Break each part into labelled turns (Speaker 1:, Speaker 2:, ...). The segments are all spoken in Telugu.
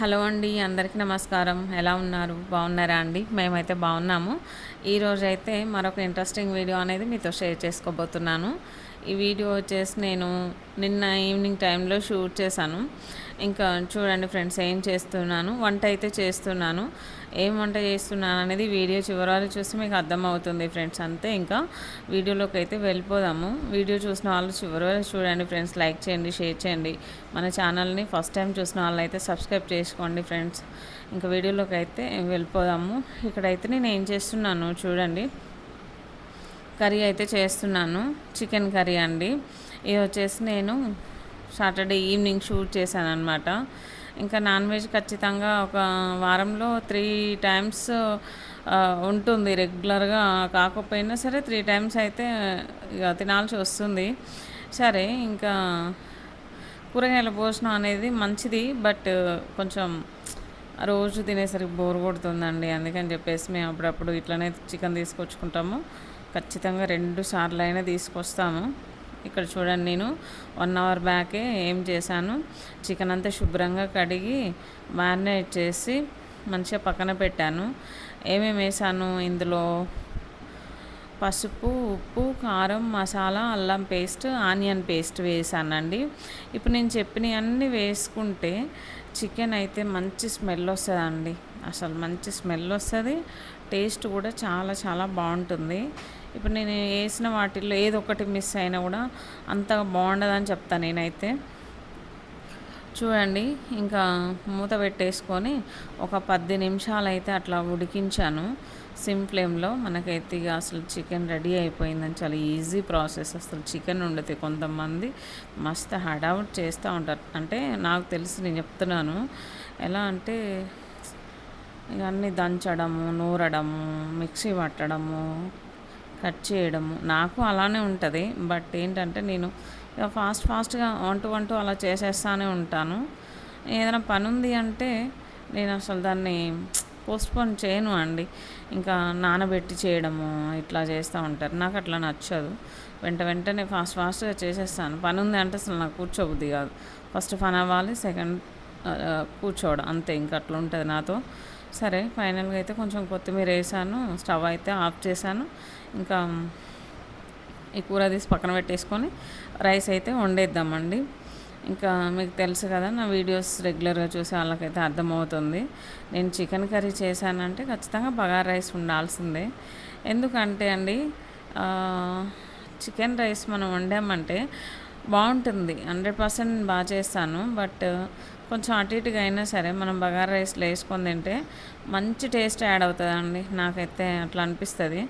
Speaker 1: హలో అండి అందరికీ నమస్కారం. ఎలా ఉన్నారు? బాగున్నారా అండి? మేమైతే బాగున్నాము. ఈరోజు అయితే మరొక ఇంట్రెస్టింగ్ వీడియో అనేది మీతో షేర్ చేసుకోబోతున్నాను. ఈ వీడియో వచ్చేసి నేను నిన్న ఈవినింగ్ టైంలో షూట్ చేశాను. ఇంకా చూడండి ఫ్రెండ్స్ ఏం చేస్తున్నాను? వంట అయితే చేస్తున్నాను. ఏం వంట చేస్తున్నాను అనేది వీడియో చివరాలు చూసి మీకు అర్థమవుతుంది ఫ్రెండ్స్. అంతే ఇంకా వీడియోలోకి అయితే వెళ్ళిపోదాము. వీడియో చూసిన వాళ్ళు చివరి చూడండి ఫ్రెండ్స్. లైక్ చేయండి షేర్ చేయండి. మన ఛానల్ని ఫస్ట్ టైం చూసిన వాళ్ళు అయితే సబ్స్క్రైబ్ చేసుకోండి ఫ్రెండ్స్. ఇంకా వీడియోలోకి అయితే వెళ్ళిపోదాము. ఇక్కడైతే నేను ఏం చేస్తున్నాను చూడండి. కర్రీ అయితే చేస్తున్నాను. చికెన్ కర్రీ అండి. ఇది వచ్చేసి నేను సాటర్డే ఈవినింగ్ షూట్ చేశాను అనమాట ఇంకా నాన్ వెజ్ ఖచ్చితంగా ఒక వారంలో త్రీ టైమ్స్ ఉంటుంది రెగ్యులర్గా. కాకపోయినా సరే త్రీ టైమ్స్ అయితే ఇక తినాల్సి వస్తుంది. సరే ఇంకా కూరగాయల భోజనం అనేది మంచిది బట్ కొంచెం రోజు తినేసరికి బోర్ కొడుతుందండి. అందుకని చెప్పేసి మేము అప్పుడప్పుడు ఇట్లనే చికెన్ తీసుకొచ్చుకుంటాము. ఖచ్చితంగా రెండు సార్లు అయినా తీసుకొస్తాము. ఇక్కడ చూడండి నేను. వన్ అవర్ బ్యాకే ఏం చేశాను? చికెన్ అంతా శుభ్రంగా కడిగి మ్యారినేట్ చేసి మంచిగా పక్కన పెట్టాను. ఏమేమి వేసాను ఇందులో? పసుపు ఉప్పు కారం మసాలా అల్లం పేస్ట్ ఆనియన్ పేస్ట్ వేసానండి ఇప్పుడు నేను చెప్పినవన్నీ వేసుకుంటే చికెన్ అయితే మంచి స్మెల్ వస్తుందండి. అసలు మంచి స్మెల్ వస్తుంది. టేస్ట్ కూడా చాలా చాలా బాగుంటుంది. ఇప్పుడు నేను వేసిన వాటిల్లో ఏదో ఒకటి మిస్ అయినా కూడా అంతగా బాగుండదని చెప్తాను నేనైతే. చూడండి ఇంకా మూత పెట్టేసుకొని ఒక పది నిమిషాలు అయితే అట్లా ఉడికించాను. సిమ్ ఫ్లేమ్లో మనకైతే ఇక అసలు చికెన్ రెడీ అయిపోయిందని చాలా ఈజీ ప్రాసెస్. అసలు చికెన్ ఉండదు కొంతమంది మస్తు హడావుట్ చేస్తూ ఉంటారు. అంటే నాకు తెలిసి నేను చెప్తున్నాను. ఎలా అంటే ఇవన్నీ దంచడము నూరడము మిక్సీ పట్టడము కట్ చేయడము. నాకు అలానే ఉంటుంది. బట్ ఏంటంటే నేను ఇక ఫాస్ట్ ఫాస్ట్గా వంటు వంటూ అలా చేసేస్తానే ఉంటాను. ఏదైనా పని ఉంది అంటే నేను అసలు దాన్ని పోస్ట్పోన్ చేయను అండి. ఇంకా నానబెట్టి చేయడము ఇట్లా చేస్తూ ఉంటారు. నాకు అట్లా నచ్చదు. వెంట వెంటనే ఫాస్ట్ ఫాస్ట్గా చేసేస్తాను. పని ఉంది అంటే అసలు నాకు కూర్చోబుద్ది కాదు. ఫస్ట్ పని అవ్వాలి సెకండ్ కూర్చోవడం. అంతే ఇంకా అట్లా ఉంటుంది నాతో. సరే ఫైనల్గా అయితే కొంచెం కొత్తిమీర వేసాను స్టవ్ అయితే ఆఫ్ చేశాను. ఇంకా ఈ కూర తీసి పక్కన పెట్టేసుకొని రైస్ అయితే వండేద్దామండి. ఇంకా మీకు తెలుసు కదా నా వీడియోస్ రెగ్యులర్గా చూసే వాళ్ళకైతే అర్థమవుతుంది. నేను చికెన్ కర్రీ చేశానంటే ఖచ్చితంగా బగార్ రైస్ ఉండాల్సిందే. ఎందుకంటే అండి చికెన్ రైస్ మనం వండామంటే బాగుంటుంది. హండ్రెడ్ పర్సెంట్ బాగా చేస్తాను. బట్ కొంచెం అటు ఇటుగా అయినా సరే మనం బగారా రైస్లో వేసుకొని తింటే మంచి టేస్ట్ యాడ్ అవుతుందండి. నాకైతే అట్లా అనిపిస్తుంది.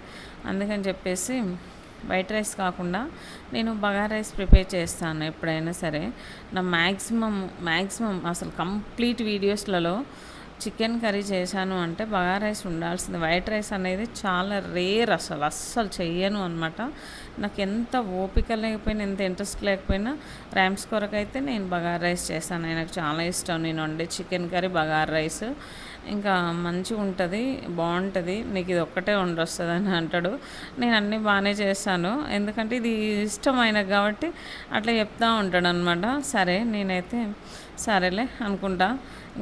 Speaker 1: అందుకని చెప్పేసి వైట్ రైస్ కాకుండా నేను బగారా రైస్ ప్రిపేర్ చేస్తాను ఎప్పుడైనా సరే. నా మ్యాక్సిమం మ్యాక్సిమం అసలు కంప్లీట్ వీడియోస్లలో చికెన్ కర్రీ చేశాను అంటే బగా రైస్ ఉండాల్సింది. వైట్ రైస్ అనేది చాలా రేర్ అసలు అస్సలు చెయ్యను అనమాట నాకు ఎంత ఓపిక లేకపోయినా ఎంత ఇంట్రెస్ట్ లేకపోయినా ర్యామ్స్ కొరకైతే నేను బగార్ రైస్ చేస్తాను నాకు చాలా ఇష్టం. నేను వండే చికెన్ కర్రీ బగార్ రైస్. ఇంకా మంచిగా ఉంటుంది బాగుంటుంది. నీకు ఇది ఒక్కటే వండొస్తుంది అని అంటాడు. నేను అన్నీ బాగానే చేస్తాను ఎందుకంటే ఇది ఇష్టమైన కాబట్టి అట్లా చెప్తూ ఉంటాడు అనమాట సరే నేనైతే సరేలే అనుకుంటా.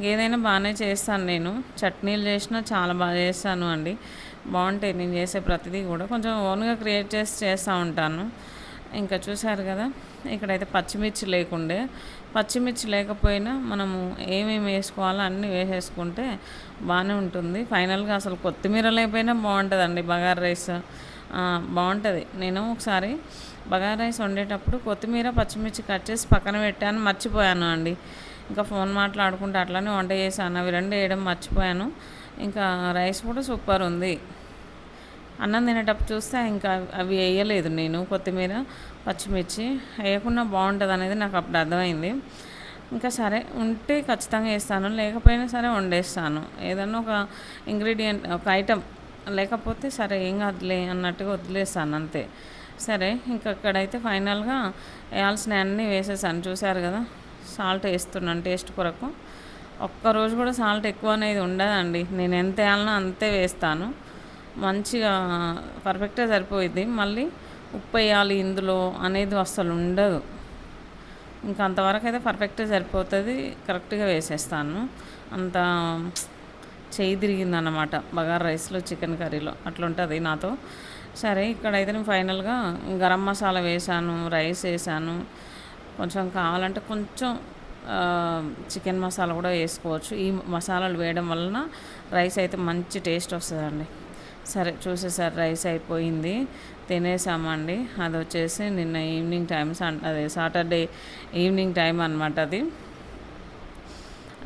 Speaker 1: ఏదైనా బాగానే చేస్తాను నేను. చట్నీలు చేసినా చాలా బాగా చేస్తాను అండి. బాగుంటాయి. నేను చేసే ప్రతిదీ కూడా. కొంచెం ఓన్గా క్రియేట్ చేసి చేస్తూ ఉంటాను. ఇంకా చూసారు కదా ఇక్కడైతే పచ్చిమిర్చి లేకుండే. పచ్చిమిర్చి లేకపోయినా మనము ఏమేమి వేసుకోవాలో అన్నీ వేసేసుకుంటే బాగానే ఉంటుంది. ఫైనల్గా అసలు కొత్తిమీర లేకపోయినా బాగుంటుందండి. బగార్ రైస్. బాగుంటుంది. నేను ఒకసారి బగారా రైస్ వండేటప్పుడు కొత్తిమీర పచ్చిమిర్చి కట్ చేసి పక్కన పెట్టాను మర్చిపోయాను అండి. ఇంకా ఫోన్ మాట్లాడుకుంటే అట్లానే వంట చేశాను. అవి రెండు వేయడం మర్చిపోయాను. ఇంకా రైస్ కూడా సూపర్ ఉంది. అన్నం తినేటప్పుడు చూస్తే ఇంకా అవి వేయలేదు నేను. కొత్తిమీర పచ్చిమిర్చి వేయకుండా బాగుంటుంది అనేది నాకు అప్పుడు అర్థమైంది. ఇంకా సరే ఉంటే ఖచ్చితంగా వేస్తాను. లేకపోయినా సరే వండేస్తాను. ఏదన్నా ఒక ఇంగ్రీడియంట్ ఒక ఐటెం లేకపోతే సరే ఏం కాదులే అన్నట్టుగా వదిలేస్తాను అంతే. సరే ఇంకా అక్కడైతే ఫైనల్గా వేయాల్సిన అన్నీ వేసేసాను. చూసారు కదా సాల్ట్ వేస్తున్నాను టేస్ట్ కొరకు. ఒక్కరోజు కూడా సాల్ట్ ఎక్కువ అనేది ఉండదండి. నేను ఎంత వేయాలనో అంతే వేస్తాను. మంచిగా పర్ఫెక్ట్గా సరిపోయింది మళ్ళీ ఉప్పు వేయాలి ఇందులో అనేది అస్సలు ఉండదు. ఇంకా అంతవరకు అయితే పర్ఫెక్ట్గా సరిపోతుంది. కరెక్ట్గా వేసేస్తాను. అంత చేయి తిరిగిందన్నమాట. బగార్ రైస్లో చికెన్ కర్రీలో. అట్లుంటుంది నాతో. సరే ఇక్కడైతే నేను ఫైనల్గా గరం మసాలా వేసాను రైస్ వేసాను. కొంచెం కావాలంటే కొంచెం చికెన్ మసాలా కూడా వేసుకోవచ్చు. ఈ మసాలాలు వేయడం వలన రైస్ అయితే మంచి టేస్ట్ వస్తుందండి. సరే చూసేసారి రైస్ అయిపోయింది. తినేసామండి. అది వచ్చేసి నిన్న ఈవినింగ్ టైం అదే సాటర్డే ఈవినింగ్ టైం అనమాట అది.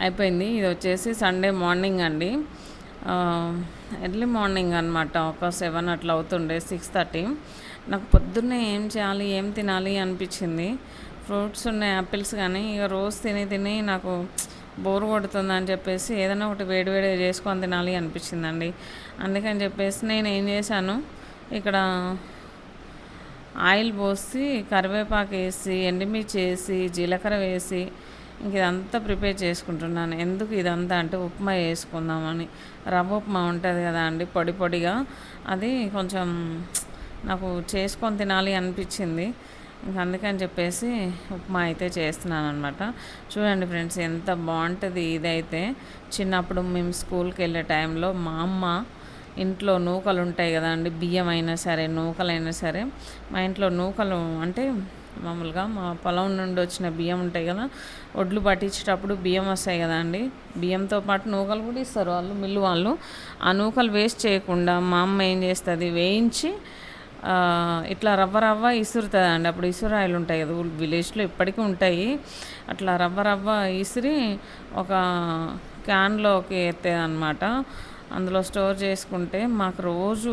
Speaker 1: అయిపోయింది. ఇది వచ్చేసి సండే మార్నింగ్ అండి. ఎర్లీ మార్నింగ్ అనమాట ఒక సెవెన్ అట్లా అవుతుండే సిక్స్ థర్టీ. నాకు పొద్దున్నే ఏం చేయాలి ఏం తినాలి అనిపించింది. ఫ్రూట్స్ ఉన్నాయి యాపిల్స్ కానీ ఇక రోజు తిని తిని నాకు బోర్ కొడుతుంది అని చెప్పేసి ఏదైనా ఒకటి వేడివేడి చేసుకొని తినాలి అనిపించిందండి. అందుకని చెప్పేసి నేను ఏం చేశాను ఇక్కడ ఆయిల్ పోసి కరివేపాకు వేసి ఎండుమిర్చి వేసి జీలకర్ర వేసి ఇంక ఇదంతా ప్రిపేర్ చేసుకుంటున్నాను. ఎందుకు ఇదంతా అంటే ఉప్మా వేసుకుందామని రవ్వ ఉప్మా ఉంటుంది కదా అండి పొడి పొడిగా. అది కొంచెం నాకు చేసుకొని తినాలి అనిపించింది. ఇంక అందుకని చెప్పేసి ఉప్మా అయితే చేస్తున్నాను అనమాట చూడండి ఫ్రెండ్స్ ఎంత బాగుంటుంది ఇదైతే. చిన్నప్పుడు మేము స్కూల్కి వెళ్ళే టైంలో మా అమ్మ ఇంట్లో నూకలు ఉంటాయి కదా అండి బియ్యం అయినా సరే నూకలైనా సరే మా ఇంట్లో నూకలు అంటే మామూలుగా మా పొలం నుండి వచ్చిన బియ్యం ఉంటాయి కదా ఒడ్లు పట్టించేటప్పుడు బియ్యం వస్తాయి కదా అండి. బియ్యంతో పాటు నూకలు కూడా ఇస్తారు వాళ్ళు మిల్లు వాళ్ళు. ఆ నూకలు వేస్ట్ చేయకుండా మా అమ్మ ఏం చేస్తుంది వేయించి ఇట్లా రవ్వ రవ్వ ఇసురుతుంది అండి అప్పుడు ఇసురాయిలు ఉంటాయి కదా విలేజ్లో ఇప్పటికీ ఉంటాయి. అట్లా రవ్వ రవ్వ ఇసిరి ఒక క్యాన్లోకి ఎత్తేది అనమాట అందులో స్టోర్ చేసుకుంటే మాకు రోజు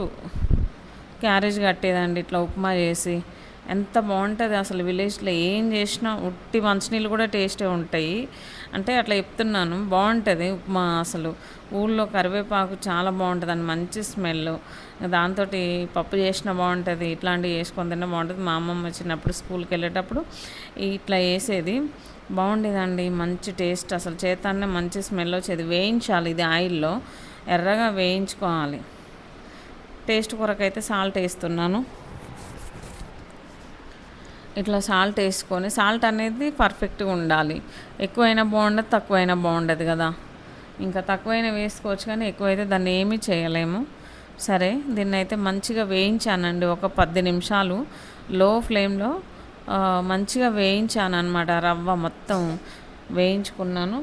Speaker 1: క్యారేజ్ కట్టేదండి ఇట్లా ఉప్మా చేసి. ఎంత బాగుంటుంది అసలు విలేజ్లో ఏం చేసినా ఉట్టి మంచినీళ్ళు కూడా టేస్టే ఉంటాయి. అంటే అట్లా చెప్తున్నాను బాగుంటుంది ఉప్మా అసలు. ఊళ్ళో కరివేపాకు చాలా బాగుంటుంది అని మంచి స్మెల్ దాంతో పప్పు చేసినా బాగుంటుంది ఇట్లాంటివి వేసుకొని తిన్నా బాగుంటుంది. మా అమ్మమ్మ చిన్నప్పుడు స్కూల్కి వెళ్ళేటప్పుడు ఇట్లా వేసేది బాగుండేదండి మంచి టేస్ట్ అసలు చేతాన్నే మంచి స్మెల్ వచ్చేది. వేయించాలి ఇది ఆయిల్లో ఎర్రగా వేయించుకోవాలి. టేస్ట్ కొరకైతే సాల్ట్ వేస్తున్నాను. ఇట్లా సాల్ట్ వేసుకొని సాల్ట్ అనేది పర్ఫెక్ట్గా ఉండాలి. ఎక్కువైనా బాగుండదు తక్కువైనా బాగుండదు కదా. ఇంకా తక్కువైనా వేసుకోవచ్చు కానీ ఎక్కువైతే దాన్ని ఏమీ చేయలేము. సరే దీన్ని అయితే మంచిగా వేయించానండి ఒక పది నిమిషాలు. లో ఫ్లేమ్లో మంచిగా వేయించాను అనమాట రవ్వ మొత్తం వేయించుకున్నాను.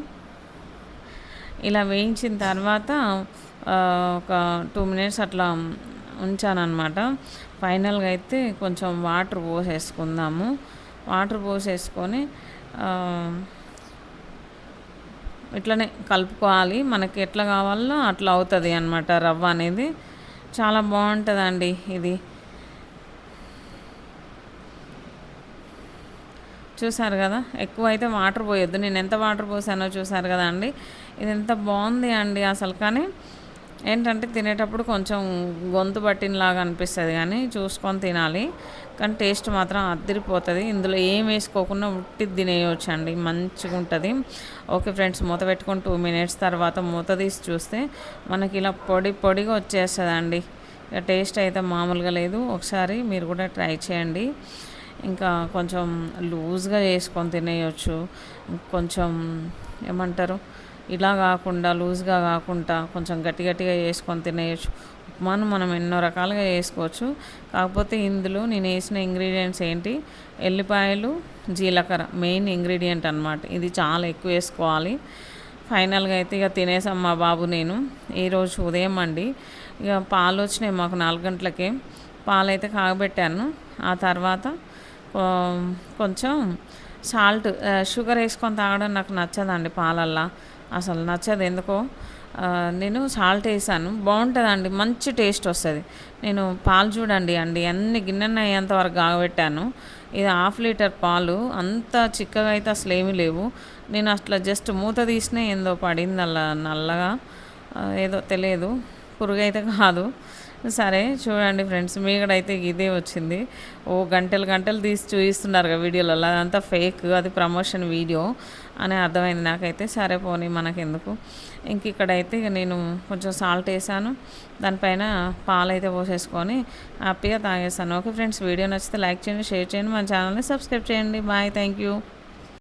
Speaker 1: ఇలా వేయించిన తర్వాత ఒక టూ మినిట్స్ అట్లా ఉంచానమాట ఫైనల్గా అయితే కొంచెం వాటర్ పోసేసుకుందాము. వాటర్ పోసేసుకొని ఇట్లనే కలుపుకోవాలి. మనకి ఎట్లా కావాలో అట్లా అవుతుంది అనమాట రవ్వ అనేది. చాలా బాగుంటుందండి ఇది. చూసారు కదా ఎక్కువ అయితే వాటర్ పోయొద్దు. నేను ఎంత వాటర్ పోసానో చూసారు కదా అండి. ఇది ఎంత బాగుంది అండి అసలు కానీ. ఏంటంటే తినేటప్పుడు కొంచెం గొంతు పట్టినలాగా అనిపిస్తుంది కానీ చూసుకొని తినాలి. కానీ టేస్ట్ మాత్రం అద్దరిపోతుంది. ఇందులో ఏం వేసుకోకుండా ఉట్టి తినేయవచ్చు అండి మంచిగా ఉంటుంది. ఓకే ఫ్రెండ్స్ మూత పెట్టుకొని టూ మినిట్స్ తర్వాత మూత తీసి చూస్తే మనకి ఇలా పొడి పొడిగా వచ్చేస్తుందండి. ఇక టేస్ట్ అయితే మామూలుగా లేదు. ఒకసారి మీరు కూడా ట్రై చేయండి. ఇంకా కొంచెం లూజ్గా చేసుకొని తినేయచ్చు. కొంచెం ఏమంటారు? ఇలా కాకుండా లూజ్గా కాకుండా కొంచెం గట్టి గట్టిగా చేసుకొని తినేయచ్చు. ఉప్మాను మనం ఎన్నో రకాలుగా చేసుకోవచ్చు. కాకపోతే ఇందులో నేను వేసిన ఇంగ్రీడియంట్స్ ఏంటి? ఎల్లిపాయలు జీలకర్ర మెయిన్ ఇంగ్రీడియంట్ అనమాట ఇది చాలా ఎక్కువ వేసుకోవాలి. ఫైనల్గా అయితే ఇక తినేసాం మా బాబు నేను. ఈరోజు ఉదయం అండి. ఇక పాలు వచ్చినాయి మాకు నాలుగు గంటలకే. పాలు అయితే కాగబెట్టాను. ఆ తర్వాత కొంచెం సాల్ట్ షుగర్ వేసుకొని తాగడం నాకు నచ్చదండి పాలల్లా. అసలు నచ్చదు. ఎందుకో? నేను సాల్ట్ వేసాను. బాగుంటుందండి. మంచి టేస్ట్ వస్తుంది. నేను పాలు చూడండి అండి. అన్ని గిన్నెన అయ్యేంత వరకు కాగబెట్టాను ఇది హాఫ్ లీటర్ పాలు. అంత చిక్కగా అయితే అసలు ఏమీ లేవు. నేను అట్లా జస్ట్ మూత తీసినా ఏందో పడింది అలా నల్లగా. ఏదో తెలియదు. పురుగైతే కాదు. సరే చూడండి ఫ్రెండ్స్ మీ అయితే ఇదే వచ్చింది. ఓ గంటలు గంటలు తీసి చూపిస్తున్నారు కదా వీడియోలలో అదంతా ఫేక్ అది ప్రమోషన్ వీడియో అని అర్థమైంది నాకైతే. సరే పోనీ మనకెందుకు? ఇంక ఇక్కడైతే నేను కొంచెం సాల్ట్ వేసాను. దానిపైన పాలు అయితే పోసేసుకొని హ్యాపీగా తాగేస్తాను ఓకే ఫ్రెండ్స్ వీడియో నచ్చితే లైక్ చేయండి షేర్ చేయండి మన ఛానల్ని సబ్స్క్రైబ్ చేయండి. Bye thank you